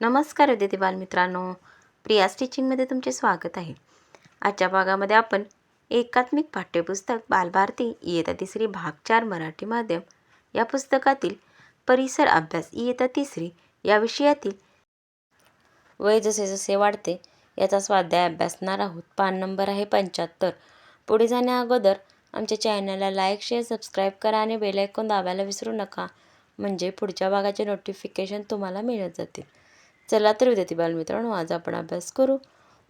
नमस्कार विद्यार्थी बालमित्रांनो. प्रिया स्टिचिंगमध्ये तुमचे स्वागत आहे. आजच्या भागामध्ये आपण एकात्मिक पाठ्यपुस्तक बालभारती इयत्ता तिसरी भाग चार मराठी माध्यम या पुस्तकातील परिसर अभ्यास इयत्ता तिसरी या विषयातील वय जसे जसे वाढते याचा स्वाध्याय अभ्यासणार आहोत. पान नंबर आहे पंच्याहत्तर. पुढे जाण्याअगोदर आमच्या चॅनलला लाईक शेअर सबस्क्राईब करा आणि बेल आयकॉन दाबायला विसरू नका. म्हणजे पुढच्या भागाचे नोटिफिकेशन तुम्हाला मिळत जातील. चला तर विद्यार्थी बालमित्रांनो आज आपण अभ्यास करू.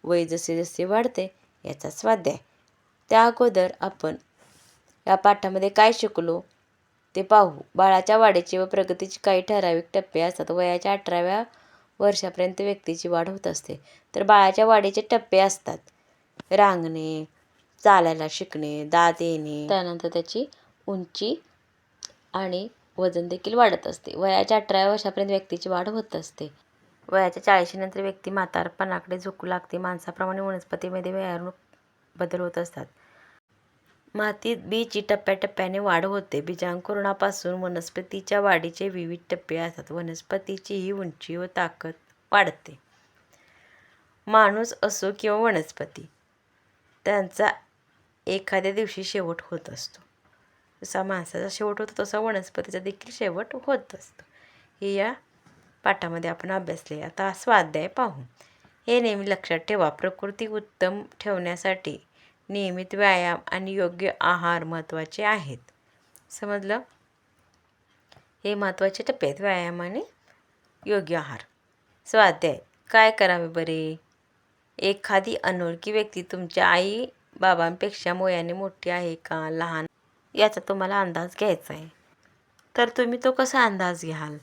वय जसे जसे वाढते याचा स्वाध्याय. त्या अगोदर आपण या पाठामध्ये काय शिकलो ते पाहू. बाळाच्या वाढीची व प्रगतीची काही ठराविक टप्पे असतात. वयाच्या अठराव्या वर्षापर्यंत व्यक्तीची वाढ होत असते. तर बाळाच्या वाढीचे टप्पे असतात. रांगणे चालायला शिकणे दात येणे. त्यानंतर त्याची उंची आणि वजन देखील वाढत असते. वयाच्या अठराव्या वर्षापर्यंत व्यक्तीची वाढ होत असते. वयाच्या चाळीशीनंतर व्यक्ती म्हातारपणाकडे झुकू लागते. माणसाप्रमाणे वनस्पतीमध्ये वयानुरूप बदल होत असतात. मातीत बीची टप्प्याटप्प्याने वाढ होते. बीजांकुरणापासून वनस्पतीच्या वाढीचे विविध टप्पे असतात. वनस्पतीची ही उंची व ताकद वाढते. माणूस असो किंवा वनस्पती त्यांचा एखाद्या दिवशी शेवट होत असतो. जसा माणसाचा शेवट होतो तसा वनस्पतीचा देखील शेवट होत असतो. ही या पाठामध्ये आपण अभ्यासले. आता स्वाध्याय पाहू. हे नेहमी लक्षात ठेवा. प्रकृती उत्तम ठेवण्यासाठी नियमित व्यायाम आणि योग्य आहार महत्त्वाचे आहेत. समजलं? हे महत्त्वाचे टप्पे आहेत. व्यायाम आणि योग्य आहार. स्वाध्याय काय करावे बरे? एखादी अनोळखी व्यक्ती तुमच्या आई बाबांपेक्षा मोयाने मोठी आहे का? लहान? याचा तुम्हाला अंदाज घ्यायचा आहे. तर तुम्ही तो कसा अंदाज घ्याल?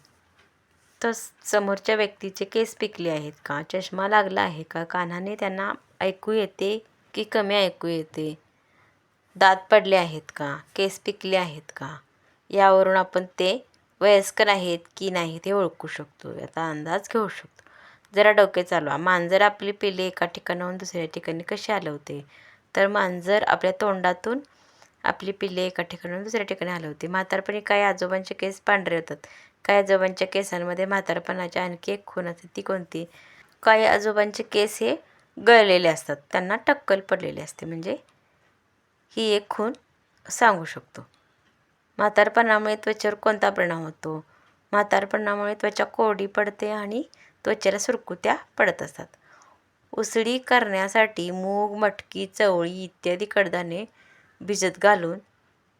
तर समोरच्या व्यक्तीचे केस पिकले आहेत का? चष्मा लागला आहे का? कानाने त्यांना ऐकू येते की कमी ऐकू येते? दात पडले आहेत का? केस पिकले आहेत का? यावरून आपण ते वयस्कर आहेत की नाही ते ओळखू शकतो. याचा अंदाज घेऊ शकतो. जरा डोके चालवा. मांजर आपली पिले एका ठिकाणाहून दुसऱ्या ठिकाणी कशी हलवते तर मांजर आपल्या तोंडातून आपली पिल्ले एका ठिकाणाहून दुसऱ्या ठिकाणी हलवते म्हातारपणी काही आजोबांचे केस पांढरे होतात. काही आजोबांच्या केसांमध्ये म्हातारपणाची आणखी एक खूण असते ती कोणती? काही आजोबांचे केस हे गळलेले असतात त्यांना टक्कल पडलेली असते. म्हणजे ही एक खूण सांगू शकतो. म्हातारपणामुळे त्वचेवर कोणता परिणाम होतो? म्हातारपणामुळे त्वचा कोरडी पडते आणि त्वचेला सुरकुत्या पडत असतात. उसळी करण्यासाठी मूग मटकी चवळी इत्यादी कडधाने भिजत घालून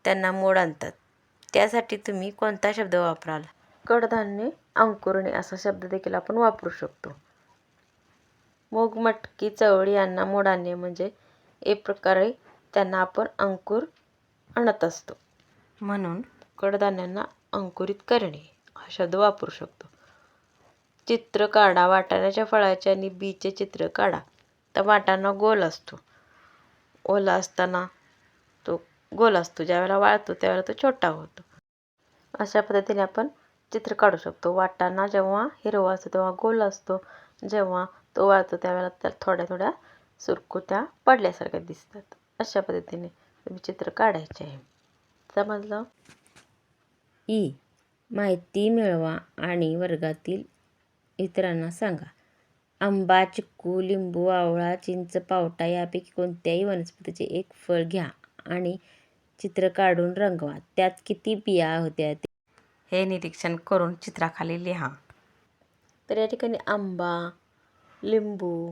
त्यांना मोड आणतात. त्यासाठी तुम्ही कोणता शब्द वापराल? कडधान्ये अंकुरणे असा शब्द देखील आपण वापरू शकतो. मूग मटकी चवळी यांना मोड आणणे म्हणजे एक प्रकारे त्यांना आपण अंकुर आणत असतो. म्हणून कडधान्यांना अंकुरित करणे हा शब्द वापरू शकतो. चित्र काढा वाटाण्याच्या फळाचे आणि बीचे चित्र काढा तर वाटाणा गोल असतो. ओला असताना तो गोल असतो. ज्यावेळेला वाळतो त्यावेळेला तो छोटा होतो. अशा पद्धतीने आपण चित्र काढू शकतो. वाटाणा जेव्हा हिरवा असतो तेव्हा गोल असतो. जेव्हा तो वाळतो त्यावेळेला त्या थोड्या थोड्या सुरकुत्या पडल्यासारख्या दिसतात. अशा पद्धतीने तुम्ही चित्र काढायचे आहे. समजलं? ई. माहिती मिळवा आणि वर्गातील इतरांना सांगा. आंबा चिक्कू लिंबू आवळा चिंच पावटा यापैकी कोणत्याही वनस्पतीचे एक फळ घ्या आणि चित्र काढून रंगवा. त्यात किती बिया होत्या हे निरीक्षण करून चित्राखाली लिहा. तर या ठिकाणी आंबा लिंबू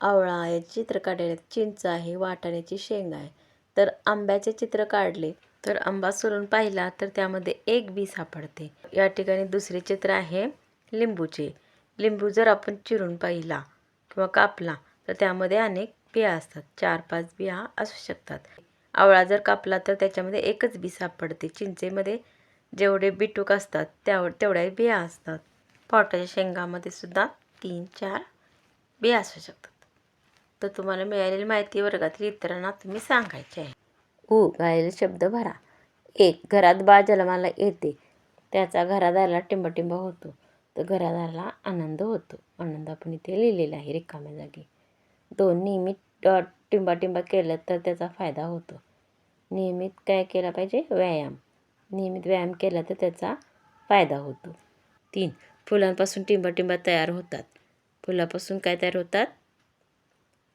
आवळा याचे चित्र काढले चिंच आहे वाटाण्याची शेंग आहे. तर आंब्याचे चित्र काढले तर आंबा सोलून पाहिला तर त्यामध्ये एक बी सापडते. या ठिकाणी दुसरे चित्र आहे लिंबूचे. लिंबू जर आपण चिरून पाहिला किंवा कापला तर त्यामध्ये अनेक बिया असतात. चार पाच बिया असू शकतात. आवळा जर कापला तर त्याच्यामध्ये एकच बी सापडते. चिंचेमध्ये जेवढे बिटूक असतात त्याव तेवढ्या बिया असतात. पावट्याच्या शेंगामध्ये सुद्धा तीन चार बिया असू शकतात. तर तुम्हाला मिळालेली माहिती वर्गातील इतरांना तुम्ही सांगायची आहे. उ गायले शब्द भरा. एक घरात बाळ जन्माला येते. त्याचा घरादाराला टिंबटिंब होतो. तर घरादाराला आनंद होतो. आनंद आपण इथे लिहिलेला आहे रिकाम्या जागी. दोन नियमित टिंबाटिंबा केलं तर त्याचा फायदा होतो. नियमित काय केला पाहिजे? व्यायाम. नियमित व्यायाम केला तर त्याचा फायदा होतो. तीन फुलांपासून टिंबा तयार होतात. फुलापासून काय तयार होतात?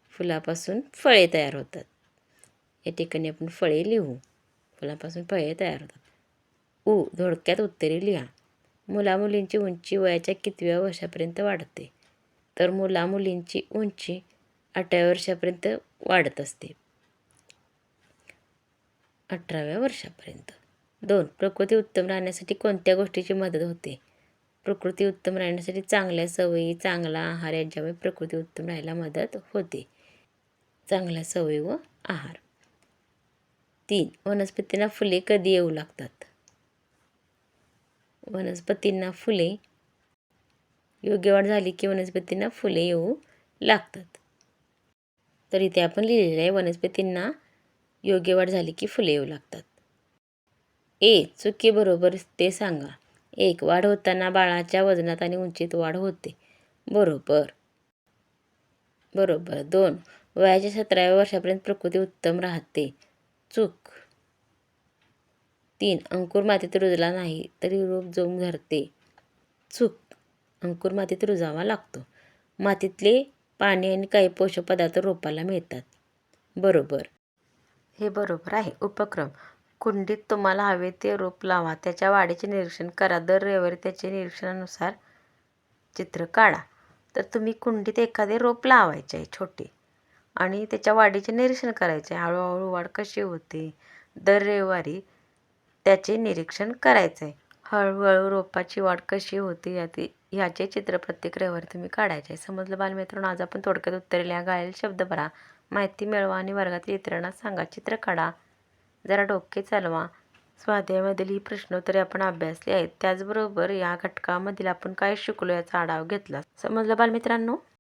फुलापासून फळे तयार होतात. या ठिकाणी आपण फळे लिहू. फुलापासून फळे तयार होतात. ऊ धोडक्यात उत्तरे लिहा. मुलामुलींची उंची वयाच्या कितव्या वर्षापर्यंत वाढते. तर मुलामुलींची उंची अठराव्या वर्षापर्यंत वाढत असते. अठराव्या वर्षापर्यंत. दोन प्रकृती उत्तम राहण्यासाठी कोणत्या गोष्टीची मदत होते? प्रकृती उत्तम राहण्यासाठी चांगल्या सवयी चांगला आहार यांच्यामुळे प्रकृती उत्तम राहायला मदत होते. चांगल्या सवयी व आहार. तीन वनस्पतींना फुले कधी येऊ लागतात? वनस्पतींना फुले योग्य वाढ झाली की वनस्पतींना फुले येऊ लागतात. तर इथे आपण लिहिलेलं आहे वनस्पतींना योग्य वाढ झाली की फुले येऊ लागतात. ए चुकी बरोबर ते सांगा. एक वाढ होताना बाळाच्या वजनात आणि उंचीत वाढ होते. बरोबर. बरोबर. दोन वयाच्या सतराव्या वर्षापर्यंत प्रकृती उत्तम राहते. चूक. तीन अंकुर मातीत रुजला नाही तरी रोप जोम धरते चूक. अंकुर मातीत रुजावा लागतो. मातीतले पाणी आणि काही पोषक पदार्थ रोपाला मिळतात. बरोबर. हे बरोबर आहे. उपक्रम. कुंडीत तुम्हाला हवे ते रोप लावा. त्याच्या वाढीचे निरीक्षण करा. दर रविवारी त्याचे निरीक्षणानुसार चित्र काढा. तर तुम्ही कुंडीत एखादे रोप लावायचे आहे छोटे आणि त्याच्या वाढीचे निरीक्षण करायचे. हळूहळू वाढ कशी होते? दर रविवारी त्याचे निरीक्षण करायचं. आहे हळूहळू रोपाची वाढ कशी होते याचे ह्याचे चित्र प्रत्येक रविवारी तुम्ही काढायचे. आहे समजलं बालमित्रांनो? आज आपण थोडक्यात उत्तरे लिहा. गाळेल शब्द भरा. माहिती मिळवा आणि वर्गातील इतरांना सांगा. चित्र काढा. जरा डोके चालवा. स्वाध्यायामधील ही प्रश्नोत्तरे आपण अभ्यासली आहेत. त्याचबरोबर या घटकामधील आपण काय शिकलो याचा आढावा घेतला. समजलं बालमित्रांनो?